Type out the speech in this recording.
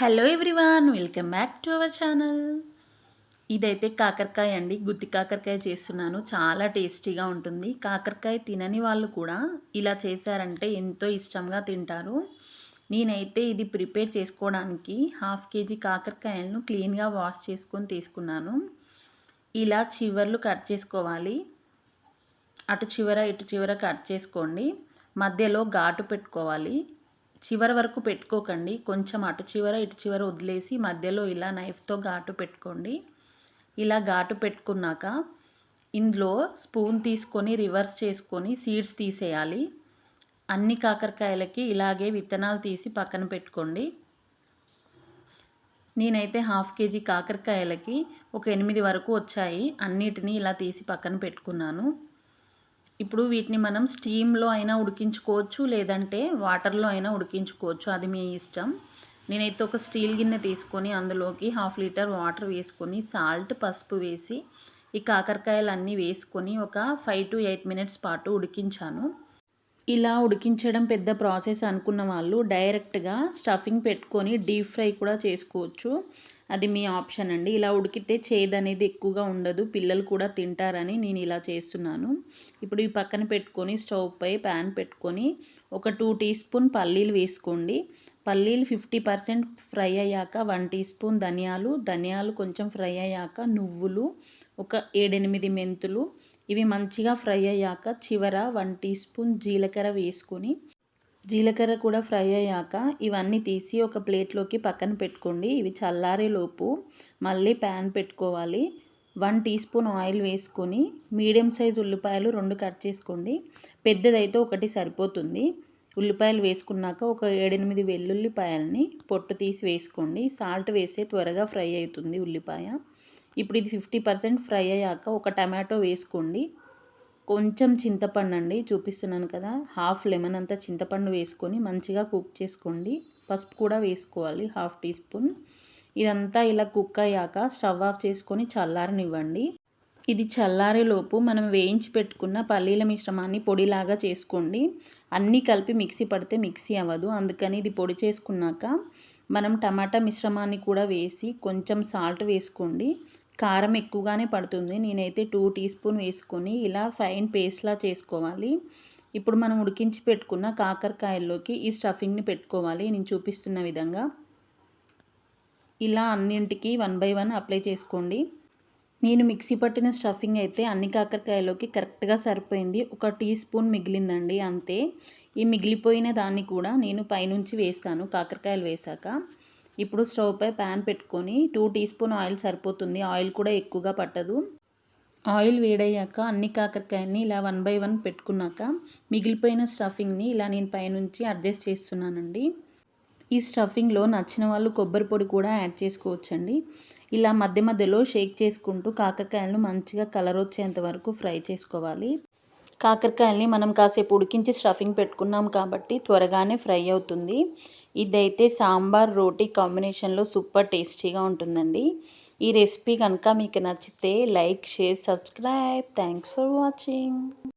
Hello everyone welcome back to our channel. ఇదైతే కాకరకాయ అండి. గుత్తి కాకరకాయ చేస్తున్నాను. చాలా టేస్టీగా ఉంటుంది. కాకరకాయ తినని వాళ్ళు కూడా ఇలా చేశారంటే ఎంతో ఇష్టంగా తింటారు. నేనైతే ఇది ప్రిపేర్ చేసుకోవడానికి హాఫ్ కేజీ కాకరకాయలను క్లీన్గా వాష్ చేసుకొని తీసుకున్నాను. ఇలా చివర్లు కట్ చేసుకోవాలి. అటు చివర ఇటు చివర కట్ చేసుకోండి. మధ్యలో ఘాటు పెట్టుకోవాలి. చివరి వరకు పెట్టుకోకండి. కొంచెం అటు చివర ఇటు చివర వదిలేసి మధ్యలో ఇలా నైఫ్తో ఘాటు పెట్టుకోండి. ఇలా ఘాటు పెట్టుకున్నాక ఇందులో స్పూన్ తీసుకొని రివర్స్ చేసుకొని సీడ్స్ తీసేయాలి. అన్ని కాకరకాయలకి ఇలాగే విత్తనాలు తీసి పక్కన పెట్టుకోండి. నేనైతే హాఫ్ కేజీ కాకరకాయలకి ఒక ఎనిమిది వరకు వచ్చాయి. అన్నిటినీ ఇలా తీసి పక్కన పెట్టుకున్నాను. ఇప్పుడు వీటిని మనం స్టీమ్లో అయినా ఉడికించుకోవచ్చు లేదంటే వాటర్లో అయినా ఉడికించుకోవచ్చు. అది మీ ఇష్టం. నేనైతే ఒక స్టీల్ గిన్నె తీసుకొని అందులోకి హాఫ్ లీటర్ వాటర్ వేసుకొని సాల్ట్ పసుపు వేసి ఈ కాకరకాయలు అన్నీ వేసుకొని ఒక ఫైవ్ టు ఎయిట్ మినిట్స్ పాటు ఉడికించాను. ఇలా ఉడికించడం పెద్ద ప్రాసెస్ అనుకున్న వాళ్ళు డైరెక్ట్గా స్టఫింగ్ పెట్టుకొని డీప్ ఫ్రై కూడా చేసుకోవచ్చు. అది మీ ఆప్షన్ అండి. ఇలా ఉడికితే చేదు అనేది ఎక్కువగా ఉండదు. పిల్లలు కూడా తింటారని నేను ఇలా చేస్తున్నాను. ఇప్పుడు ఈ పక్కన పెట్టుకొని స్టవ్ పై ప్యాన్ పెట్టుకొని ఒక టూ టీ స్పూన్ పల్లీలు వేసుకోండి. పల్లీలు ఫిఫ్టీ పర్సెంట్ ఫ్రై అయ్యాక వన్ టీ స్పూన్ ధనియాలు. ధనియాలు కొంచెం ఫ్రై అయ్యాక నువ్వులు ఒక ఏడెనిమిది మెంతులు ఇవి మంచిగా ఫ్రై అయ్యాక చివర వన్ టీ స్పూన్ జీలకర్ర వేసుకొని జీలకర్ర కూడా ఫ్రై అయ్యాక ఇవన్నీ తీసి ఒక ప్లేట్లోకి పక్కన పెట్టుకోండి. ఇవి చల్లారేలోపు మళ్ళీ ప్యాన్ పెట్టుకోవాలి. వన్ టీ స్పూన్ ఆయిల్ వేసుకొని మీడియం సైజ్ ఉల్లిపాయలు రెండు కట్ చేసుకోండి. పెద్దదైతే ఒకటి సరిపోతుంది. ఉల్లిపాయలు వేసుకున్నాక ఒక ఏడెనిమిది వెల్లుల్లిపాయలని పొట్టు తీసి వేసుకోండి. సాల్ట్ వేస్తే త్వరగా ఫ్రై అవుతుంది ఉల్లిపాయ. ఇప్పుడు ఇది ఫిఫ్టీ పర్సెంట్ ఫ్రై అయ్యాక ఒక టమాటో వేసుకోండి. కొంచెం చింతపండు అండి చూపిస్తున్నాను కదా. హాఫ్ లెమన్ అంతా చింతపండు వేసుకొని మంచిగా కుక్ చేసుకోండి. పసుపు కూడా వేసుకోవాలి హాఫ్ టీ స్పూన్. ఇదంతా ఇలా కుక్ అయ్యాక స్టవ్ ఆఫ్ చేసుకొని చల్లారనివ్వండి. ఇది చల్లారేలోపు మనం వేయించి పెట్టుకున్న పల్లీల మిశ్రమాన్ని పొడిలాగా చేసుకోండి. అన్నీ కలిపి మిక్సీ పడితే మిక్సీ అవ్వదు అందుకని ఇది పొడి చేసుకున్నాక మనం టమాటా మిశ్రమాన్ని కూడా వేసి కొంచెం సాల్ట్ వేసుకోండి. కారం ఎక్కువగానే పడుతుంది. నేనైతే టూ టీ స్పూన్ వేసుకొని ఇలా ఫైన్ పేస్ట్లా చేసుకోవాలి. ఇప్పుడు మనం ఉడికించి పెట్టుకున్న కాకరకాయల్లోకి ఈ స్టఫింగ్ని పెట్టుకోవాలి. నేను చూపిస్తున్న విధంగా. ఇలా అన్నింటికి వన్ బై వన్ అప్లై చేసుకోండి. నేను మిక్సీ పట్టిన స్టఫింగ్ అయితే అన్ని కాకరకాయలోకి కరెక్ట్గా సరిపోయింది. ఒక టీ స్పూన్ మిగిలిందండి అంతే. ఈ మిగిలిపోయిన దాన్ని కూడా నేను పైనుంచి వేస్తాను కాకరకాయలు వేసాక. ఇప్పుడు స్టవ్ పై ప్యాన్ పెట్టుకొని టూ టీ స్పూన్ ఆయిల్ సరిపోతుంది. ఆయిల్ కూడా ఎక్కువగా పట్టదు. ఆయిల్ వేడయ్యాక అన్ని కాకరకాయని ఇలా వన్ బై వన్ పెట్టుకున్నాక మిగిలిపోయిన స్టఫింగ్ని ఇలా నేను పైనుంచి అడ్జస్ట్ చేస్తున్నానండి. ఈ స్టఫింగ్లో నచ్చిన వాళ్ళు కొబ్బరి పొడి కూడా యాడ్ చేసుకోవచ్చండి. ఇలా మధ్య మధ్యలో షేక్ చేసుకుంటూ కాకరకాయలను మంచిగా కలర్ వచ్చేంత వరకు ఫ్రై చేసుకోవాలి. కాకరకాయల్ని మనం కాసేపు ఉడికించి స్టఫింగ్ పెట్టుకున్నాం కాబట్టి త్వరగానే ఫ్రై అవుతుంది. ఇదైతే సాంబార్ రోటీ కాంబినేషన్లో సూపర్ టేస్టీగా ఉంటుందండి. ఈ రెసిపీ కనుక మీకు నచ్చితే like share subscribe. Thanks for watching.